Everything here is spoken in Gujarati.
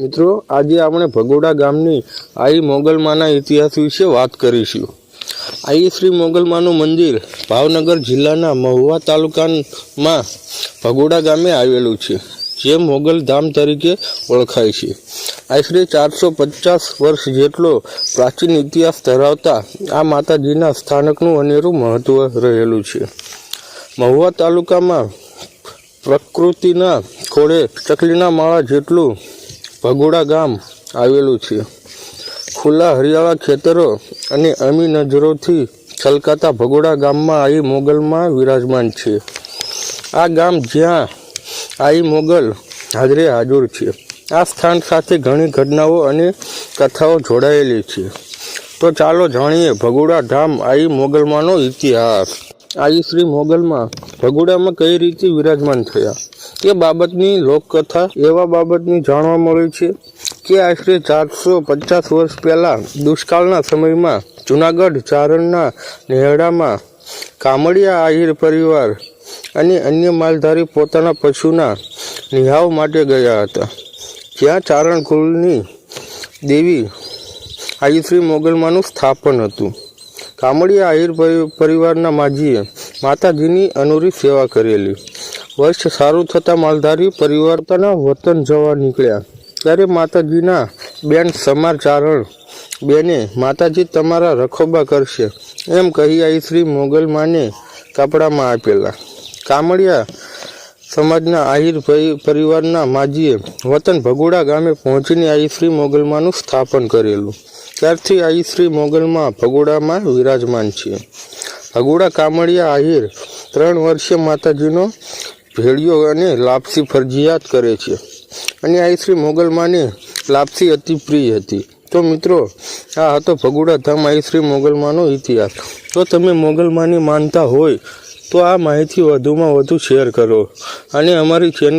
મિત્રો, આજે આપણે ભગોડા ગામની આઈ મોગલમાના ઇતિહાસ વિશે વાત કરીશું. આઈ શ્રી મોગલમાનું મંદિર ભાવનગર જિલ્લાના મહુવા તાલુકામાં ભગોડા ગામે આવેલું છે, જે મોગલ ધામ તરીકે ઓળખાય છે. આશરે ચારસો પચાસ વર્ષ જેટલો પ્રાચીન ઇતિહાસ ધરાવતા આ માતાજીના સ્થાનકનું અનેરું મહત્વ રહેલું છે. મહુવા તાલુકામાં પ્રકૃતિના ખોળે ચકલીના માળા જેટલું ભગોડા ગામ આવેલું છે. ખુલ્લા હરિયાળા ખેતરો અને અમી નજરોથી છલકાતા ભગોડા ગામમાં આઈ મોગલમાં વિરાજમાન છે. આ ગામ જ્યાં આઈ મોગલ હાજરે હાજર છે. આ સ્થાન સાથે ઘણી ઘટનાઓ અને કથાઓ જોડાયેલી છે. તો ચાલો જાણીએ ભગોડા ધામ આઈ મોગલમાંનો ઇતિહાસ. આઈ શ્રી મોગલમાં ભગોડામાં કઈ રીતે વિરાજમાન થયા? તે બાબતની લોકકથા એવા બાબતની જાણવા મળે છે કે આશરે ચારસો પચાસ વર્ષ પહેલાં દુષ્કાળના સમયમાં જુનાગઢ ચારણના નેહડામાં કામડિયા આહિર પરિવાર અને અન્ય માલધારી પોતાના પશુના નિહાવ માટે ગયા હતા. જ્યાં ચારણ કુલની દેવી આયુશ્રી મોગલમાંનું સ્થાપન હતું. કામડિયા આહિર પરી- પરિવારના માજીએ માતાજીની અનુરી સેવા કરેલી. વર્ષ સારું થતાં માલધારી પરિવારતાના વતન જવા નીકળ્યા. ત્યારે માતાજીના બેન સમાર ચારણ બેને માતાજી તમારા રખોબા કરશે એમ કહી આઈ શ્રી મોગલમાને કાપડામાં આપેલા. કામડિયા સમાજના આહિર પરિવારના માજીએ વતન ભગોડા ગામે પહોંચીને આઈ શ્રી મોગલમાનું સ્થાપન કરેલું. ત્યારથી આઈ શ્રી મોગલમાં ભગોડામાં વિરાજમાન છે ભગોડા કામડિયા આહિર ત્રણ વર્ષે માતાજીનો ભેળિયો અને લાપસી ફરજિયાત કરે છે. અને આઈ શ્રી મોગલમાને લાપસી અતિ પ્રિય હતી. તો મિત્રો, આ હતો ભગુડા ધામ આઈ શ્રી મોગલમાનો ઇતિહાસ. તો તમે મોગલમાની માનતા હોય, તો આ માહિતી વધુમાં વધુ શેર કરો. અને અમારી ચેનલ